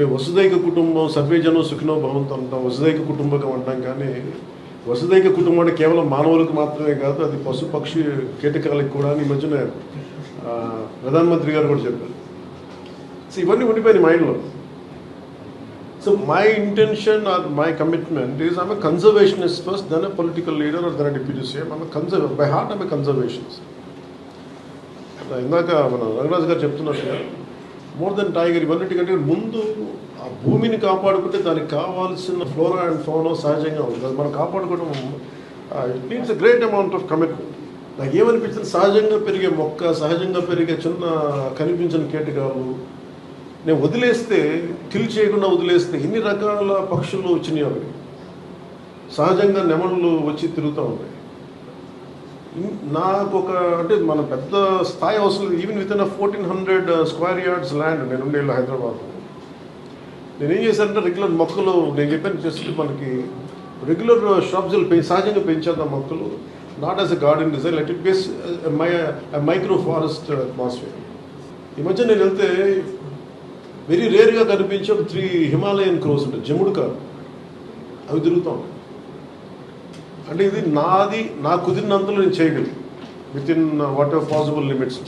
మేము వసుదైక కుటుంబం సర్వేజనం సుఖినో భవంతో అంటాం వసుదైక కుటుంబకం అంటాం కానీ వసుదైక కుటుంబం అంటే కేవలం మానవులకు మాత్రమే కాదు అది పశు పక్షి కీటకాలకు కూడా అని ఈ మధ్యన ప్రధానమంత్రి గారు కూడా చెప్పారు. సో ఇవన్నీ ఉండిపోయినాయి మైండ్లో so my intention or my commitment is I'm conservationist first then a political leader or then deputy CM I'm conserve by heart I'm conservations ఇందాక మన రంగరాజు గారు చెప్తున్నట్టుగా మోర్ దెన్ టైగర్ ఇవన్నిటికంటే ముందు ఆ భూమిని కాపాడుకుంటే దానికి కావాల్సిన ఫ్లోరా అండ్ ఫోనో సహజంగా ఉంది. అది మనం కాపాడుకోవడం it means great amount of commitment నాకు ఏమనిపించింది? సహజంగా పెరిగే మొక్క సహజంగా పెరిగే చిన్న కనిపించిన కీటకాలు నేను వదిలేస్తే కిల్ చేయకుండా వదిలేస్తే ఎన్ని రకాల పక్షులు వచ్చినాయి అవి. సహజంగా నెమళ్ళు వచ్చి తిరుగుతూ ఉంటాయి నాకు ఒక అంటే మన పెద్ద స్థాయి అవసరం even within fourteen hundred square yards land నేను ఉండేళ్ళు హైదరాబాద్ నేను ఏం చేశానంటే రెగ్యులర్ మొక్కలు నేను చెప్పాను జస్ట్ మనకి రెగ్యులర్ uh, షాప్స్ సహజంగా పెంచేద్దాం మొక్కలు. Not as a garden design let it base my micro forest atmosphere ఈ మధ్య నేను వెళ్తే వెరీ రేర్గా కనిపించే ఒక త్రీ హిమాలయన్ క్రోస్ ఉంటాయి. జముడుక అవి తిరుగుతూ ఉంటాయి. అంటే ఇది నాది నా కుదిరినంతలో నేను చేయగలను. Within whatever possible limits